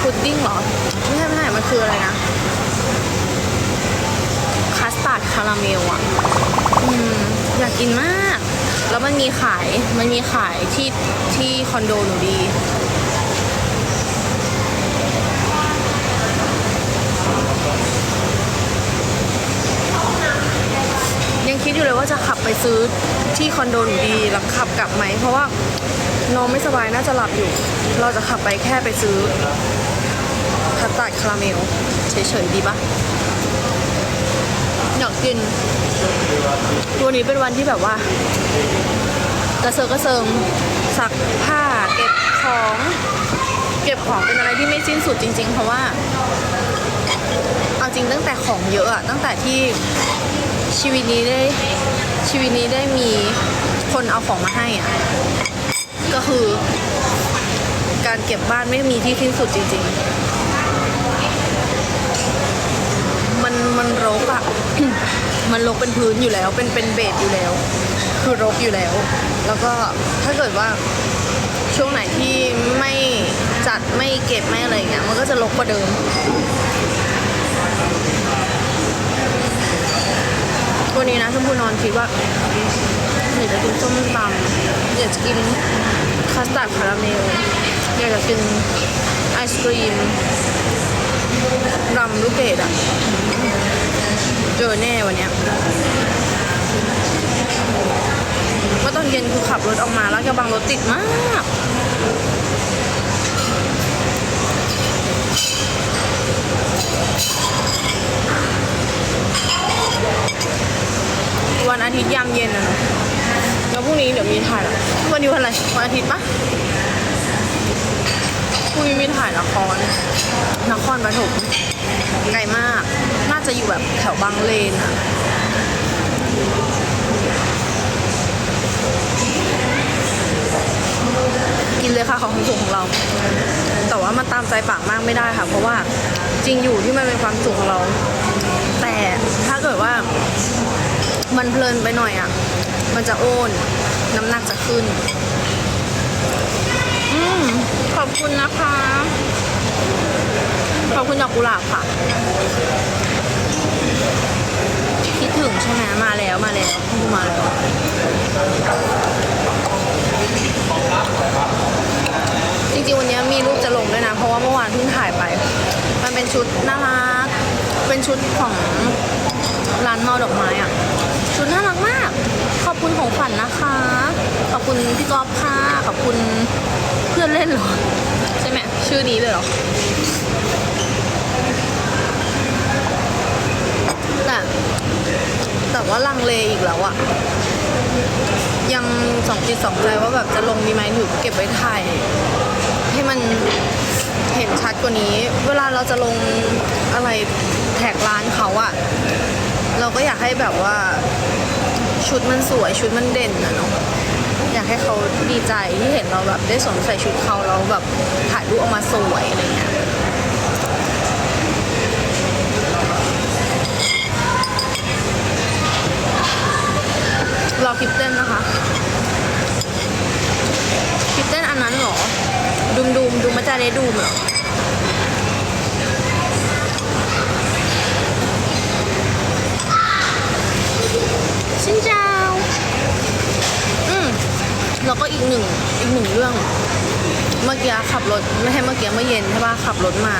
พุดดิ้งเหรอ ไม่ใช่ไม่ใช่มันคืออะไรนะ คัสตาร์ดคาราเมลอะ อืม อยากกินมาก แล้วมันมีขาย มันมีขายที่ที่คอนโดหนูดียังคิดอยู่เลยว่าจะขับไปซื้อที่คอนโดหนูดีแล้วขับกลับไหม เพราะว่าน้องไม่สบายน่าจะหลับอยู่ เราจะขับไปแค่ไปซื้อ คัสตาร์ดคาราเมลเฉยๆดีปะอยากกินวันนี้เป็นวันที่แบบว่า กระเซิงกระเซิงซักผ้าเก็บของ เก็บของเป็นอะไรที่ไม่สิ้นสุดจริง ๆ เพราะว่า เอาจริงตั้งแต่ของเยอะอะตั้งแต่ที่ชีวิตนี้ได้ชีวิตนี้ได้มีคนเอาของมาให้อะก็คือ การเก็บบ้านไม่มีที่สิ้นสุดจริง ๆ มันรกอะ มันรกเป็นพื้นอยู่แล้ว เป็นเป็นเบสอยู่แล้ว คือรกอยู่แล้ว แล้วก็ถ้าเกิดว่าช่วงไหนที่ไม่จัดไม่เก็บไม่อะไรอย่างเงี้ยมันก็จะรกกว่าเดิมวันนี้นะชมพูนอนคิดว่าอยากจะกินส้มตำอยากจะกินคัสตาร์ดคาราเมลอยากจะกินไอศกรีม รำลูกเกดอะ เจอแน่วันเนี้ยเมื่อตอนเย็นคือขับรถออกมาแล้วกระบังรถติดมาก วันอาทิตย์ยามเย็นอะเนาะแล้วพรุ่งนี้เดี๋ยวมีถ่ายละวันนี้วันอะไร วันอาทิตย์ปะพรุ่งนี้มีถ่ายละครนครปฐมไกลมาก น่า จะอยู่แบบแถวบางเลนอะกินเลยค่ะของสุขของเรา แต่ว่ามันตามใจปากมากไม่ได้ค่ะ เพราะว่าจริงอยู่ที่มันเป็นความสุขของเรา แต่ถ้าเกิดว่า มันเพลินไปหน่อยอะ มันจะโอนน้ำหนักจะขึ้น อืมขอบคุณนะคะ ขอบคุณดอกกุหลาบค่ะ คิดถึงใช่ไหมมาแล้วมาแล้ว มาแล้วจริงๆวันนี้มีรูปจะลงด้วยนะ เพราะว่าเมื่อวานเพิ่งถ่ายไป มันเป็นชุดน่ารัก เป็นชุดของร้านเมาดอกไม้อะชุดน่ารักมาก ขอบคุณของขวัญนะคะ ขอบคุณพี่กอล์ฟค่ะ ขอบคุณเพื่อนเล่นเหรอ ใช่ไหมชื่อนี้เลยหรอแต่ แต่ว่าลังเลอีกแล้วอะยังสองจิตสองใจว่าแบบจะลงดีไหมหรือเก็บไว้ถ่ายให้มันเห็นชัดกว่านี้ เวลาเราจะลงอะไรแท็กร้านเขาอะเราก็อยากให้แบบว่าชุดมันสวยชุดมันเด่นนะเนาะอยากให้เขาดีใจที่เห็นเราแบบได้สวมใส่ชุดเขาเราแบบถ่ายรูปออกมาสวยอะไรเงี้ย อคลิปเต้นนะคะคลิปเต้นอันนั้นเหรอดูมดูมดูมาจาเดดูมเหรอชินเจ้าอืมแล้วก็อีกหนึ่งอีกหนึ่งเรื่อง เมื่อกี้ขับรถไม่ใช่เมื่อกี้เมื่อเย็นใช่ป่ะขับรถมา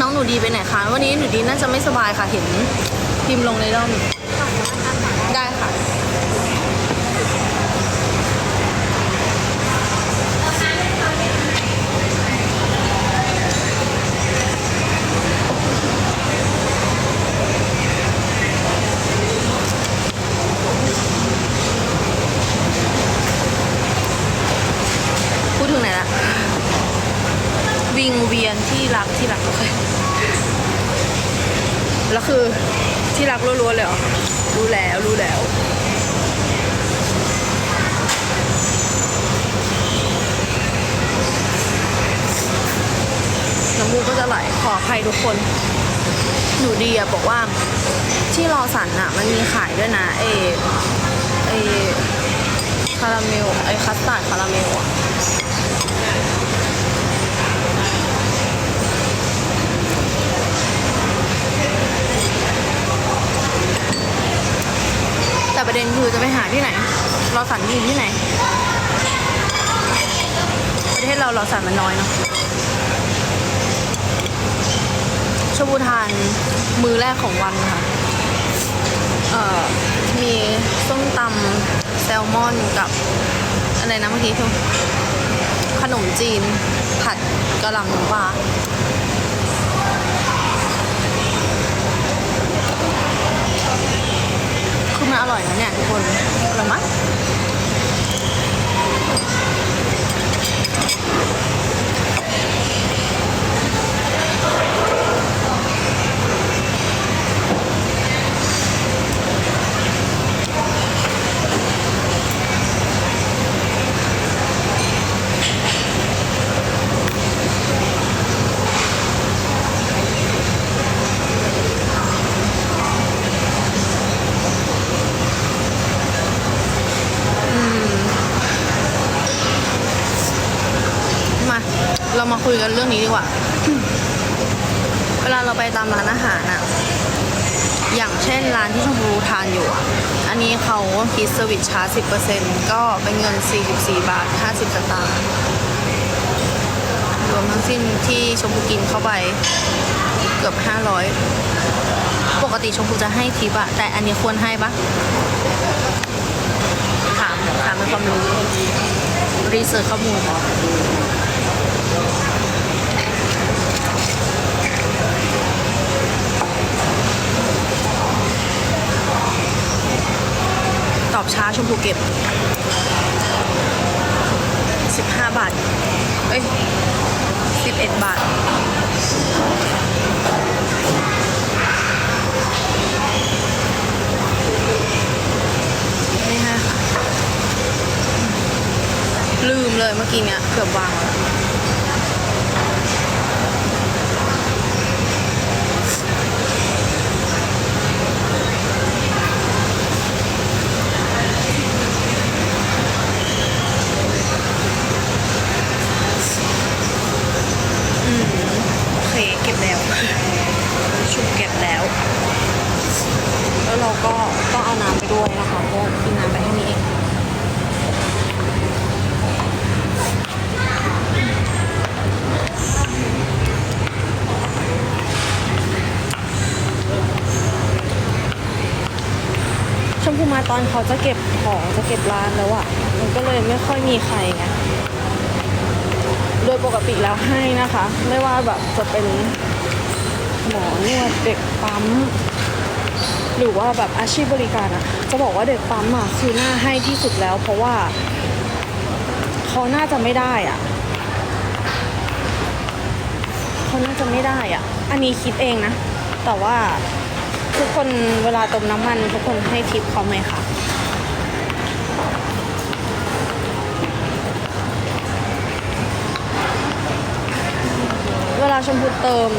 น้องหนูดีไปไหนคะวันนี้หนูดีน่าจะไม่สบายค่ะเห็นพิมพ์ลงในร่อง ได้ค่ะ พูดถึงไหนละวิงเวียนที่รักที่รักโอเคแล้ว คือที่รักรัวๆเลยเหรอ รู้แล้วรู้แล้ว น้ำมูกก็จะไหลขออภัยทุกคนหนูดีอะบอกว่าที่รอสันอะมันมีขายด้วยนะเอเอคาราเมลไอคัสตาร์ดคาราเมลอะ แต่ประเด็นคือจะไปหาที่ไหนรอสันอยู่ที่ไหน ประเทศเรารอสันมันน้อยเนาะชมพูทานมือแรกของวันค่ะ เอ่อ มีส้มตำแซลมอนกับ อะไรนะเมื่อกี้ขนมจีน ผัดกะหล่ำน้ำปลา คือ มันอร่อยนะเนี่ยทุกคนอร่อยมากมา เรามาคุ ยกันเรื่องนี้ดีกว่า เวลาเราไปตามร้านอาหารอะอย่างเช่นร้านที่ชมพูทานอยู่อะอันนี้เขาคิดเซอร์วิสชาร์จ10%ก็เป็นเงิน 44 บาท 50สตางค์รวมทั้งสิ้นที่ชมพูกินเข้าไปเกือบ 500 ปกติชมพูจะให้ทิปอะแต่อันนี้ควรให้ปะถามถามเป็นความรู้รีเสิร์ชข้อมูล ตอบช้าชมพูเก็บ 15 บาท เอ้ย 11 บาทไม่ค่ะลืมเลยเมื่อกี้เนี้ยเกือบวางแล้วอืมโอเคเก็บแล้วชุบเก็บแล้ว แล้วเราก็ต้องเอาน้ำไปด้วยนะคะเพราะว่ากินน้ำไปแค่นี้เอง ช มาตอนเขาจะเก็บของจะเก็บร้านแล้วอะ่ะ มันก็เลยไม่ค่อยมีใครไงโดยปกติแล้วให้นะคะ ไม่ว่าแบบจะเป็นหมอนวดเด็กปั๊ม หรือว่าแบบอาชีพบริการอะจะบอกว่าเด็กปั๊มอะคือน่าให้ที่สุดแล้ว เพราะว่าเขาน่าจะไม่ได้อะเขาน่าจะไม่ได้อะอันนี้คิดเองนะ แต่ว่า ทุกคนเวลาเติมน้ำมันทุกคนให้ทิปเขาไหมคะเวลาชมพูเติม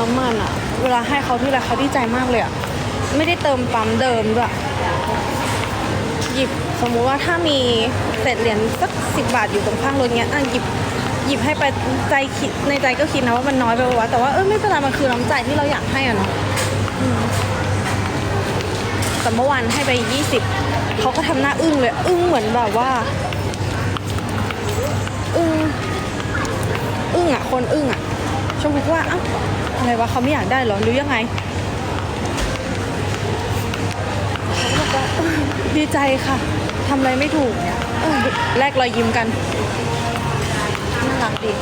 น้ำมันอะเวลาให้เขาที่ไรเขาดีใจมากเลยอะไม่ได้เติมปั๊มเดิมด้วยหยิบสมมุติว่าถ้ามีเศษเหรียญสักสิบบาทอยู่ตรงข้างรถเงี้ยอะหยิบหยิบให้ไปใจคิดในใจก็คิดนะว่ามันน้อยไปวะแต่ว่าเออไม่เป็นไรมันคือน้ำใจที่เราอยากให้อะเนาะ แต่เมื่อวานให้ไป 20เขาก็ทำหน้าอึ้งเลย อึ้งเหมือนแบบว่า อึ้งอึ้งอะ คนอึ้งอะชมพูว่าอ้าวอะไรวะเขาไม่อยากได้เหรอหรือยังไงดีใจค่ะทำอะไรไม่ถูกเนี่ยแลกรอยยิ้มกันน่ารักดี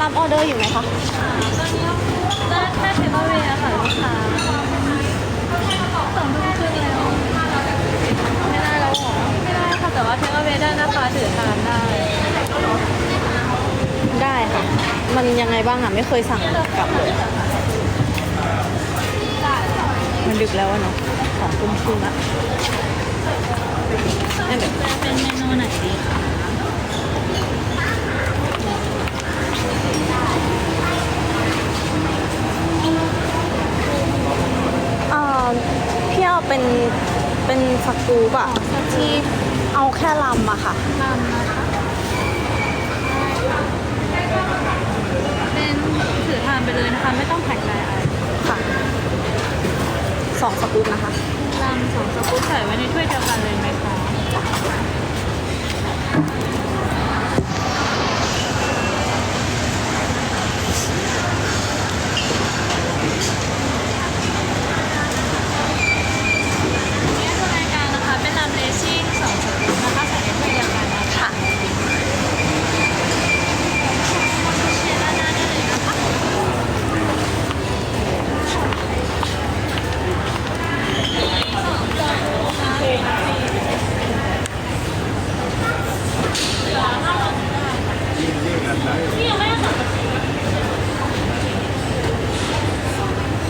รับออเดอร์อยู่ไหมคะได้แค่เทเบิลเวย์ค่ะลูกค้า องทุ่มครึ่งแล้ว ไม่ได้แล้วเหรอ ไม่ได้ค่ะ แต่ว่าเทเบิลเวย์ได้นะคะถือทานได้ ได้ค่ะ มันยังไงบ้างอะ ไม่เคยสั่งกลับเลยมันดึกแล้วอะเนาะสองทุ่มครึ่งละนั่นเดี๋ยวจะเป็นเมนูไหนดีคะ เอ่อพี่เอาเป็นเป็นสกูปอะที่เอาแค่ลำอะค่ะ ลำนะคะเป็นถือทานไปเลยนะคะ ไม่ต้องแพ็คไลน์อะไรค่ะสองสกูปนะคะลำสองสกู๊ปใส่ไว้ในถ้วยเดียวกันเลยไหมคะ นี่คือรายการนะคะ เป็นลำเลซิ่งสองสกู๊ปนะคะใส่ในถ้วยเดียวกันนะคะเชียร์ด้านหน้าได้เลยนะคะ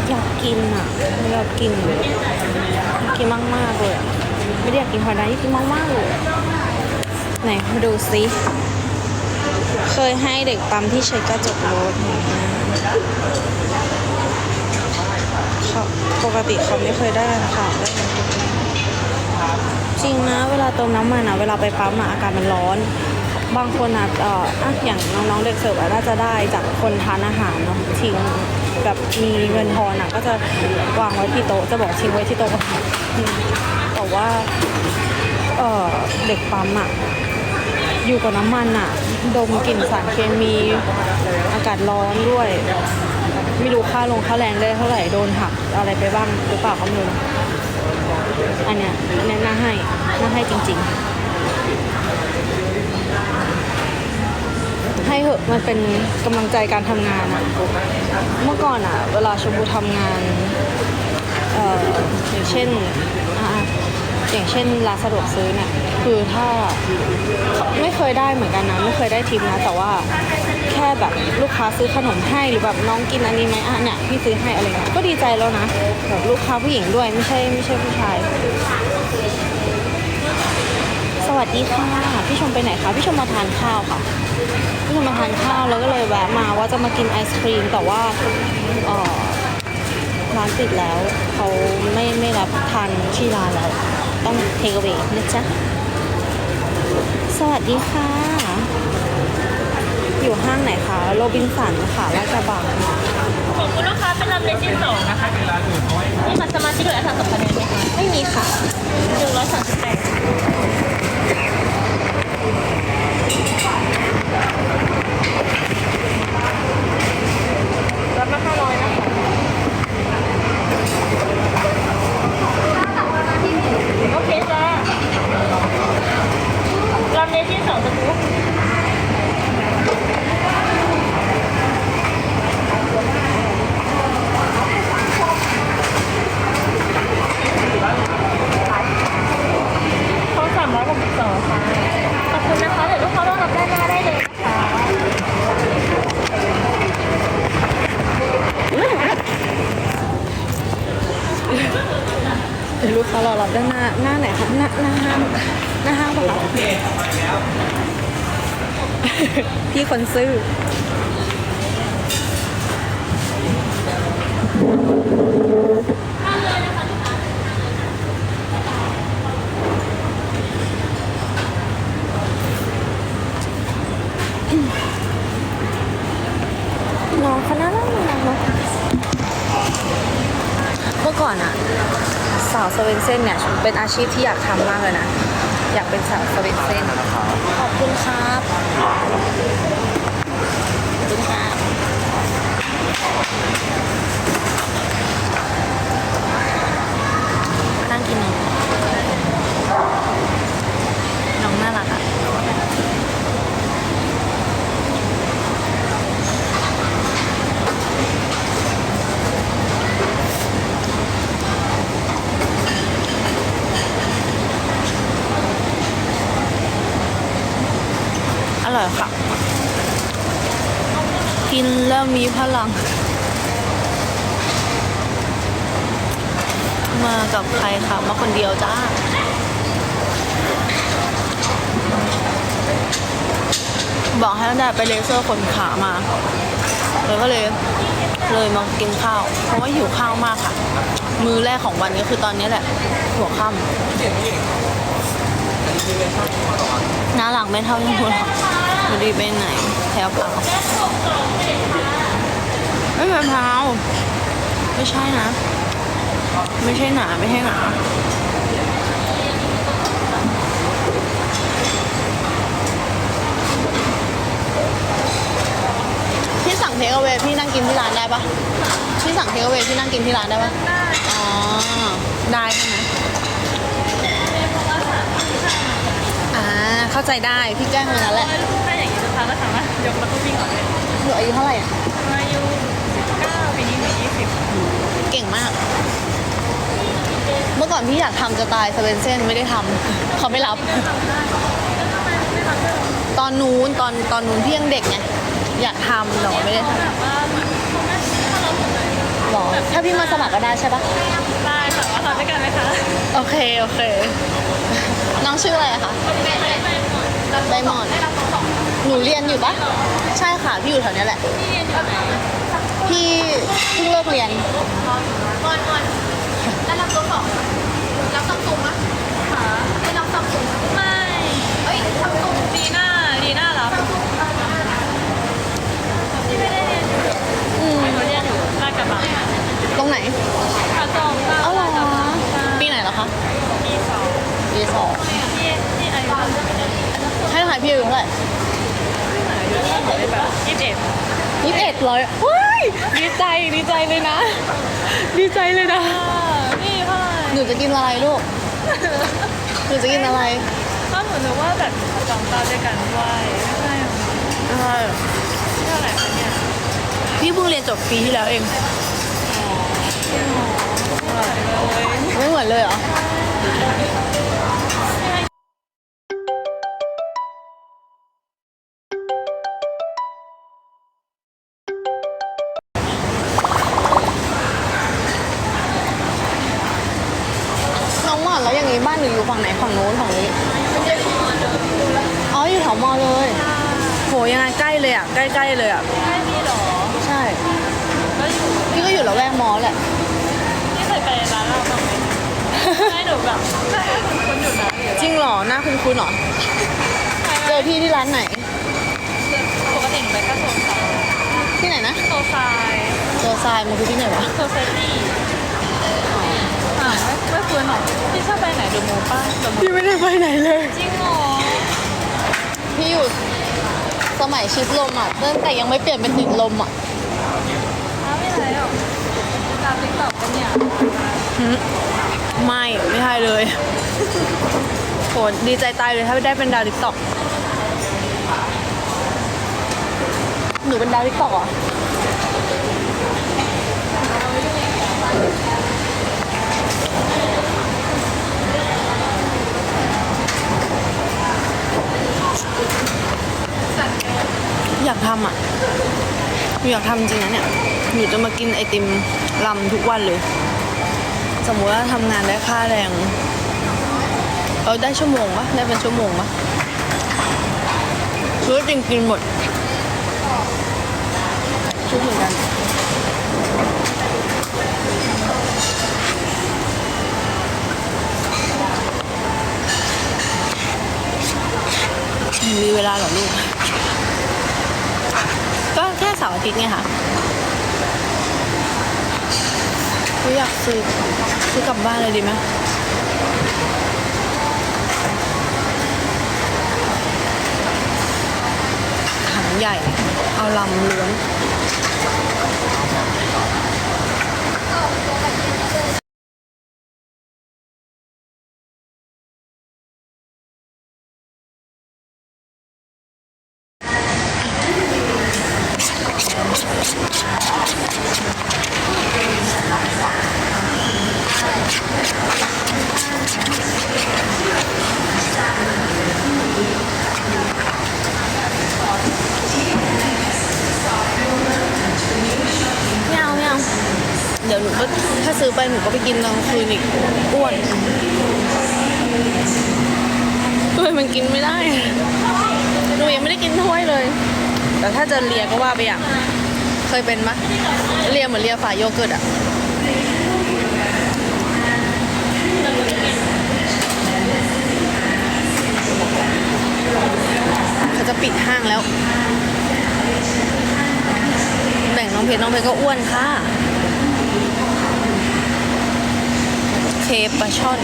อยากกินอะอยากกินกินมากมากๆเลยอะไม่ได้อยากกินพอได้อยากกินมากมากๆเลยอะไหนมาดูซิเคยให้เด็ก ปั๊มที่ใช้กระจกรถเขาปกติเขาไม่เคยได้กันค่ะได้กันทุกคนจริงนะ เวลาเติมน้ำมันอะเวลาไปปั๊มอะอากาศมันร้อน บางคนอะเอ่ออะอย่างน้องๆเด็กเสิร์ฟอะน่าจะได้จากคนทานอาหารเนาะทิ้งแบบมีเงินทอนอะก็จะวางไว้ที่โต๊ะจะบอกทิ้งไว้ที่โต๊ะแต่ว่าเออเด็กปั๊มอะ อยู่กับน้ำมันอะดมกลิ่นสารเคมีอากาศร้อนด้วย ไม่รู้ค่าลงค่าแรงได้เท่าไหร่โดนหักอะไรไปบ้างหรือเปล่าก็ไม่รู้อันเนี้ยอันเนี้ยน่าให้น่าให้จริง ๆ ให้เหอะมันเป็นกำลังใจการทำงานอะเมื่อก่อนอะเวลาชมพูทำงานเอ่ออย่างเช่นอะอย่างเช่นร้านสะดวกซื้อเนี่ย คือถ้าไม่เคยได้เหมือนกันนะไม่เคยได้ทิปนะ แต่ว่าแค่แบบลูกค้าซื้อขนมให้หรือแบบน้องกินอันนี้ไหมอะเนี่ยพี่ซื้อให้อะไรเงี้ยก็ดีใจแล้วนะแบบลูกค้าผู้หญิงด้วยไม่ใช่ไม่ใช่ผู้ชาย สวัสดีค่ะพี่ชมไปไหนคะพี่ชมมาทานข้าวค่ะพี่ชมมาทานข้าวแล้วก็เลยแวะมาว่าจะมากินไอศครีมแต่ว่าเออร้านปิดแล้วเขาไม่ไม่รับทานที่ร้านแล้ว ต้องเทคเวนะจ๊ะ สวัสดีค่ะ อยู่ห้างไหนคะ โรบินสันค่ะลาดกระบังของคุณลูกค้าเป็นลำเลซิ่งสองนะคะนี่บัตรสมาชิกหรืออาสาสมัครคะแนนไหมคะไม่มีค่ะหนึ่งร้อยสามสิบแปด รับมาห้าร้อยนะคะ โอเคจ้าลำเลซิ่งสองสกู๊ป ข้อสามร้อยหกสิบสองค่ะ ขอบคุณนะคะ เดี๋ยวลูกค้ารอรับด้านหน้าได้เลยนะคะ เดี๋ยวลูกค้ารอรับด้านหน้าหน้าไหนคะหน้าหน้าห้างหน้าห้างปะคะ พี่คนซื้อ น้องเขาน่ารักน่ารักเนอะเมื่ อก่อนอะสาวสเวนเซนเนี่ยเป็นอาชีพที่อยากทำมากเลยนะ อยากเป็นสาวสเวนเซนขอบคุณครับขอบคุณครับนั่งกินหนึ่งน้องน่ารักอะอ ร่อยค่ะ กินแล้วมีพลัง มากับใครคะมาคนเดียวจ้าบอกให้ตั้งแต่ไปเลเซอร์ขนขามาเลยก็เลยเลยมากินข้าว เพราะว่าหิวข้าวมากค่ะ มือแรกของวันก็คือตอนนี้แหละ หัวค่ำหน้าหลังไม่เท่ายังหัวห ไม่ดีไปไหนแถวเปล่าไม่ใช่พาวไม่ใช่นะ ไม่ใช่หนาไม่ใช่หนาพี่สั่งเทคเอาเวพี่นั่งกินที่ร้านได้ปะพี่สั่งเทคเอาเวพี่นั่งกินที่ร้านได้ปะได้อ๋อ ได้ใช่ไหมอ่า เข้าใจได้ พี่แจ้งมันนั้วแหละ นี้ลูกค้าก็สามารถยกแล้วก็วิ่งออกได้หนูอายุเท่าไหร่อะอายุ19ปีนี้หนู20เก่งมาก เมื่อก่อนพี่อยากทำจะตายสเวนเซนไม่ได้ทำเขาไม่รับทำได้แล้วทำไมไม่ทำด้วยหรอตอนนู้นตอนตอนนู้นพี่ยังเด็กไงอยากทำแต่ว่าไม่ได้ทแบบว่าเหมือนเขาไม่ถ้าเราสนใจำหรอถ้าพี่มาสมัครก็ได้ใช่ปะได้ค่ะว่าทำด้วยกันไหมคะโอเค โอเค น้องชื่ออะไรอะคะไม่ได้ไปหมดไดมอนด์ หนูเรียนอยู่ปะใช่ค่ะ พี่อยู่แถวเนี้ยแหละที่เรียนอยู่ไหนพี่เพิ่งเลิกเรียนมอนมอนแล้วรับตัวสองรับซัมซุงมั้ยค่ะไม่รับซัมซุงไม่เอ้ยซัมซุงดีน่าดีน่ารับที่ไม่ได้เรียนอยู่อืมหนูเรียนอยู่ลาดกระบังตรงไหน กระจองลาดเอาเหรอ กระบัง ปีไหนเหรอคะ ปีสอง ปีสอง ที่ที่อายุเท่าไหร่ ให้ถ่ายพี่อายุเท่าไหร่ อายุเท่าไหร่แบบยี่สิบเอ็ด ยี่สิบเอ็ดร้อยเฮ้ยดีใจดีใจเลยนะ ดีใจเลยนะนี่เท่าไหร่หนูจะกินอะไรลูกหนูจะกินอะไรก็หนูนึกว่าแบบสองตาด้วยกันด้วยไม่ใช่หรอเท่าไหร่คะเนี่ยพี่เพิ่งเรียนจบปีที่แล้วเองไม่เหมือนเลยเหรอ ยังไงใกล้เลยอะ ใกล้ๆเลยอะไม่มีหรอใช่แล้วอยู่พี่ก็อยู่ละแวกมอแหละ ที่เคยไปร้านเราบ้างไหมให้หนูแบบใช่คุณคุณอยู่นะจริงเหรอ หน้าคุ้นๆเหรอ เจอพี่ที่ร้านไหน ปกติหนูไปแค่โซนซายที่ไหนนะโซซายโซซายมันคือที่ไหนวะ โซเซตี้อ่าไม่ไม่ควรหรอกพี่ชอบไปไหนดูโมป้าดูโมพี่ไม่ได้ไปไหนเลย จริงเหรอพี่อยู่ สมัยชิดลมอะตั้งแต่ยังไม่เปลี่ยนเป็นติดลมอะอ้าวไม่ไรหรอกตามติ๊กต็อกกันเนี่ยไม่ไม่ใช่เลยโหดีใจตายเลยถ้าได้เป็นดาวทิกตอกหนูเป็นดาวทิกตอกเหรออ ทำอะหนูอยากทำจริงนะเนี่ยหนูจะมากินไอติมลำทุกวันเลย สมมติว่าทำงานได้ค่าแรงเออได้ชั่วโมงปะได้เป็นชั่วโมงปะรู้จริงกินหมดชุดเหมือนกันมีเวลาเหรอลูก แค่เสาร์อาทิตย์ไงค่ะก็อยากซื้อซื้อกลับบ้านเลยดีไหมถังใหญ่ เอาลำล้วน ไม่เอาไม่เอาเดี๋ยวหนูก็ถ้าซื้อไปหนูก็ไปกินตอนกลางคืนอีกอ้วนเฮ้ยมันกินไม่ได้ หนูยังไม่ได้กินถ้วยเลย แต่ถ้าจะเลียก็ว่าไปอย่าง เป็นมะเลียเหมือนเลียฝาโยเกิร์ตอะเขาจะปิดห้างแล้ว แบ่งน้องเพชรน้องเพชรก็อ้วนค่ะ เคปปลาช่อน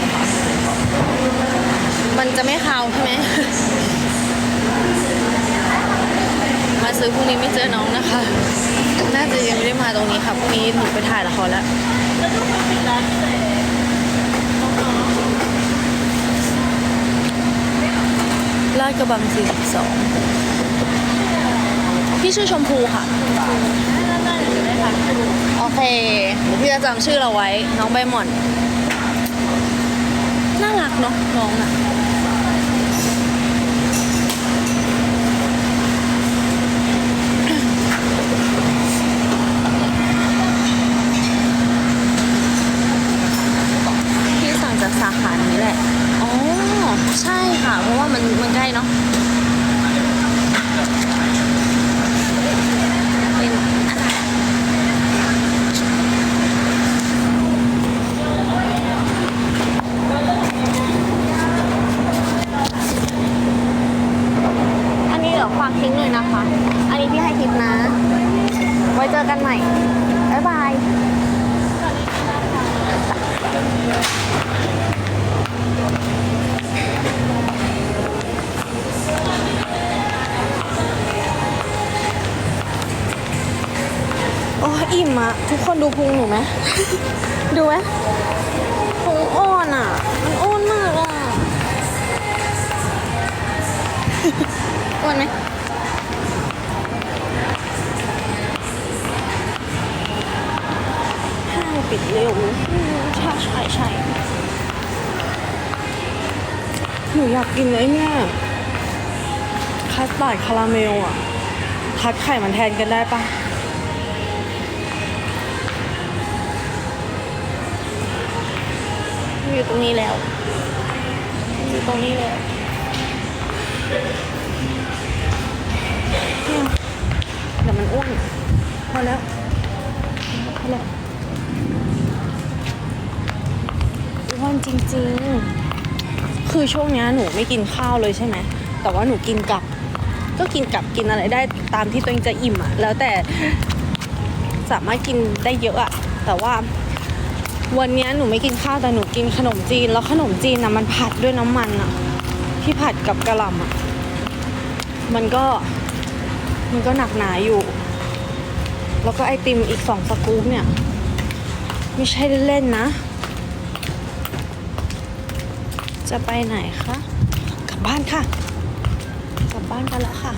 มันจะไม่คาวใช่ไหมมาซื้อพรุ่งนี้ไม่เจอน้องนะคะ น่าจะยังไม่ได้มาตรงนี้ค่ะพรุ่งนี้หนูไปถ่ายละครแล้วแล้วก็มาดร้านที่ไหนน้องลาดกระบัง 42 พี่ชื่อชมพูค่ะ โอเคเดี๋ยวพี่จะจำชื่อเราไว้ น้องใบหม่อน น่ารักเนาะน้องอะ โอ้อิ่มอะทุกคนดูพุงหนูไหม ดูไหมพุงอ้อนอะมันอ้อนมากอะอ้วนไหมห้างปิดเร็วใช่ใช่ใช่หนูอยากกินไอ้เนี่ยคัสตาร์ดคาราเมลอะทัดไข่มันแทนกันได้ปะ อยู่ตรงนี้แล้วอยู่ตรงนี้แล้วเดี๋ยวมันอ้วนพอแล้วพอแล้วอ้วนจริงๆ คือช่วงนี้หนูไม่กินข้าวเลยใช่ไหม แต่ว่าหนูกินกับ ก็กินกับกินอะไรได้ตามที่ตัวเองจะอิ่มอะแล้วแต่สามารถกินได้เยอะอะแต่ว่า วันนี้หนูไม่กินข้าวแต่หนูกินขนมจีน แล้วขนมจีนนะมันผัดด้วยน้ำมันอะที่ผัดกับกระหล่ำอะมันก็มันก็หนักหนาอยู่ แล้วก็ไอติมอีกสองสกู๊ปเนี่ย ไม่ใช่เล่นๆนะ จะไปไหนคะ กลับบ้านค่ะ กลับบ้านกันแล้วค่ะ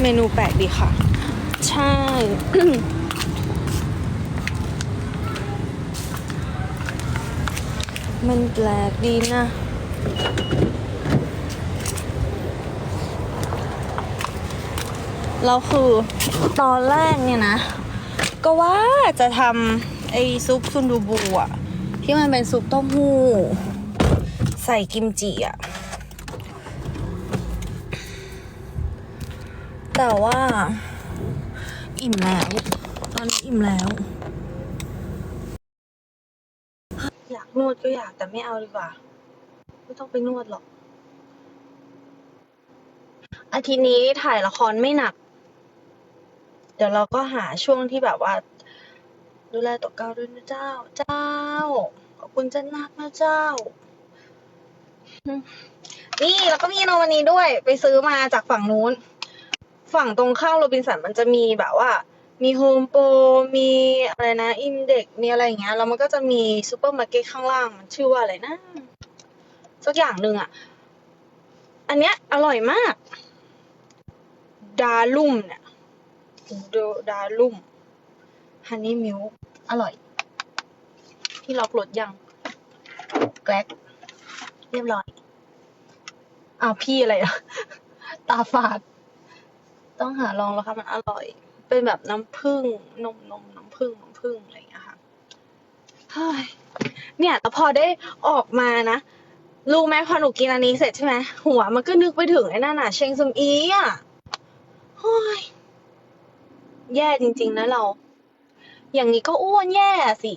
เมนูแปลกดีค่ะ ใช่ มันแปลกดีนะแล้วคือตอนแรกเนี่ยนะ ก็ว่าจะทำไอ้ซุปซุนดูบูอะที่มันเป็นซุปเต้าหู้ ใส่กิมจิอะแต่ว่า อิ่มแล้ว ตอนนี้อิ่มแล้ว อยากนวดก็อยากแต่ไม่เอาดีกว่า ไม่ต้องไปนวดหรอก อาทิตย์นี้ถ่ายละครไม่หนัก เดี๋ยวเราก็หาช่วงที่แบบว่า ดูแลตัวเก้าด้วยนะเจ้า เจ้า ขอบคุณเจ้านักนะเจ้า นี่แล้วก็มีโนวันนี้ด้วย ไปซื้อมาจากฝั่งนู้น ฝั่งตรงข้ามโรบินสันมันจะมีแบบว่า มีโฮมโปรมีอะไรนะอินเด็กมีอะไรอย่างเงี้ยแล้วมันก็จะมีซูเปอร์มาร์เก็ตข้างล่างมันชื่อว่าอะไรนะสักอย่างหนึ่งอะ อันเนี้ยอร่อยมาก ดาลุ่มเนี่ยโดดาลุ่มฮันนี่มิลอร่อยพี่ล็อกรถยังแกลกเรียบร้อยอ้าวพี่อะไรอะ ตาฝาด ต้องหาลองแล้วค่ะมันอร่อย เป็นแบบน้ำผึ้งนมนมน้ำผึ้งน้ำผึ้งอะไรอย่างเงี้ยค่ะเฮ้ยเนี่ยแต่พอได้ออกมานะรู้ไหมพอหนูกินอันนี้เสร็จใช่ไหมหัวมันก็นึกไปถึงไอ้นั่นน่ะเชงซุมอีอะเฮ้ยแย่จริง ๆ นะเรา อย่างนี้ก็อ้วนแย่สิ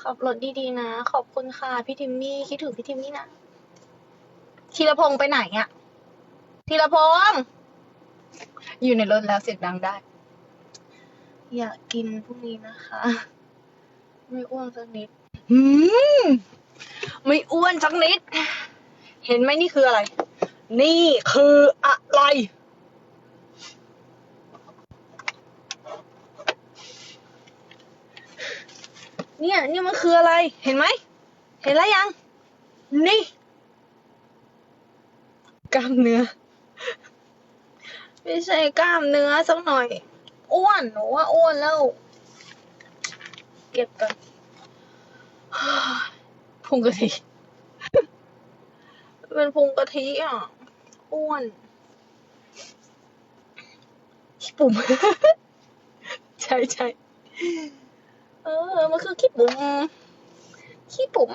ขับรถดีๆนะ ขอบคุณค่ะ พี่ทิมมี่ คิดถึงพี่ทิมมี่นะธีรพงษ์ไปไหนอะ่ะ ธีรพงษ์อยู่ในรถแล้วเสียงดังได้ อยากกินพรุ่งนี้นะคะ ไม่อ้วนสักนิดหืมไม่อ้วนสักนิด เห็นไหมนี่คืออะไร นี่คืออะไร เนี่ยเนี่ยมันคืออะไร เห็นไหม เห็นแล้วยัง นี่กล้ามเนื้อ ไม่ใช่กล้ามเนื้อสักหน่อย อ้วนหนูว่าอ้วนแล้ว เก็บกันพุงกะทิเป็นพุงกะทิอะ อ้วนขี้ปุ่มใช่ใช่เออ มันคือขี้ปุ่มขี้ปุ่ม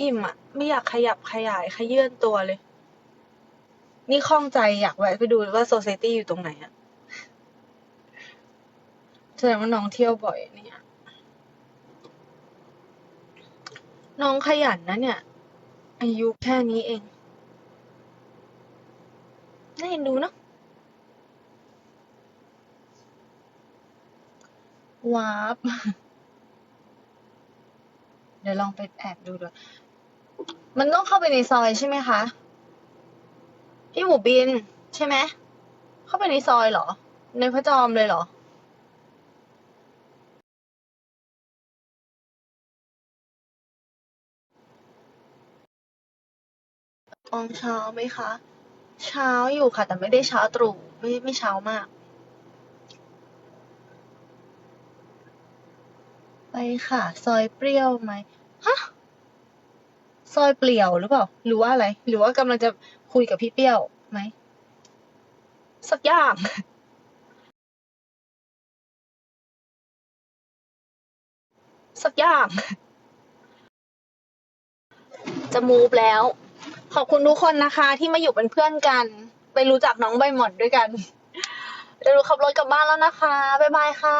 อิ่มอะ ไม่อยากขยับขยายขยื่นตัวเลย นี่ข้องใจอยากแวะไปดูว่าโซเซตี้อยู่ตรงไหนอะแสดงว่าน้องเที่ยวบ่อยเนี่ย น้องขยันนะเนี่ย อายุแค่นี้เอง น่าเห็นดูเนาะวาร์ปเดี๋ยวลองไปแอบดูด้วย มันต้องเข้าไปในซอยใช่ไหมคะ พี่หมูบิน ใช่ไหม เข้าไปในซอยเหรอ ในพระจอมเลยเหรอตอนเช้าไหมคะ เช้าอยู่ค่ะ แต่ไม่ได้เช้าตรู่ไม่ไม่เช้ามาก ไปค่ะ ซอยเปรี้ยวไหมฮะ ซอยเปลี่ยวหรือเปล่า หรือว่าอะไร หรือว่ากำลังจะ คุยกับพี่เปี้ยวไหม สักอย่างสักอย่าง จะมูฟแล้ว ขอบคุณทุกคนนะคะ ที่มาอยู่เป็นเพื่อนกัน ไปรู้จักน้องใบหม่อนด้วยกันเดี๋ยวขับรถกลับบ้านแล้วนะคะ บ๊ายบายค่ะ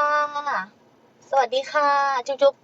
สวัสดีค่ะ จุ๊บๆ